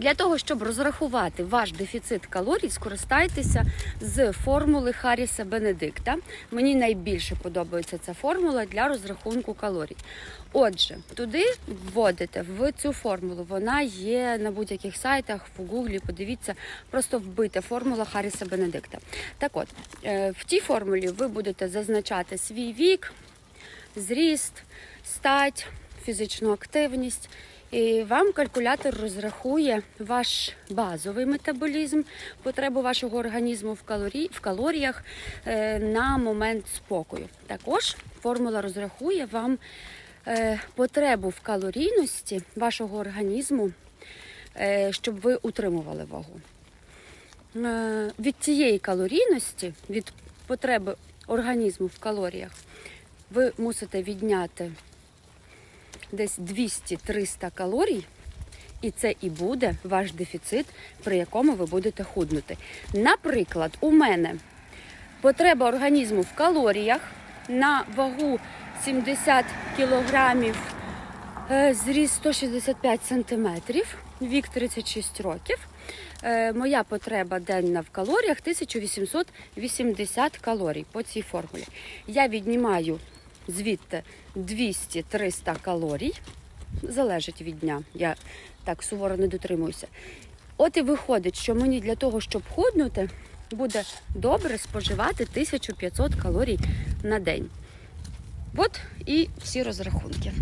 Для того, щоб розрахувати ваш дефіцит калорій, скористайтеся з формули Харріса Бенедикта. Мені найбільше подобається ця формула для розрахунку калорій. Отже, туди вводите в цю формулу. Вона є на будь-яких сайтах, в Гуглі. Подивіться, просто вбите формула Харріса Бенедикта. Так от, е, в тій формулі ви будете зазначати свій вік, зріст, стать, фізичну активність. І вам калькулятор розрахує ваш базовий метаболізм, потребу вашого організму в, калорі... в калоріях е, на момент спокою. Також формула розрахує вам е, потребу в калорійності вашого організму, е, щоб ви утримували вагу. Е, від цієї калорійності, від потреби організму в калоріях, ви мусите відняти десь 200-300 калорій, і це і буде ваш дефіцит, при якому ви будете худнути. Наприклад, у мене потреба організму в калоріях на вагу 70 кілограмів, е, зріс 165 сантиметрів, вік 36 років. Е, Моя потреба денна в калоріях 1880 калорій по цій формулі. Я віднімаю звідти 200-300 калорій. Залежить від дня. Я так суворо не дотримуюся. От і виходить, що мені для того, щоб худнути, буде добре споживати 1500 калорій на день. От і всі розрахунки.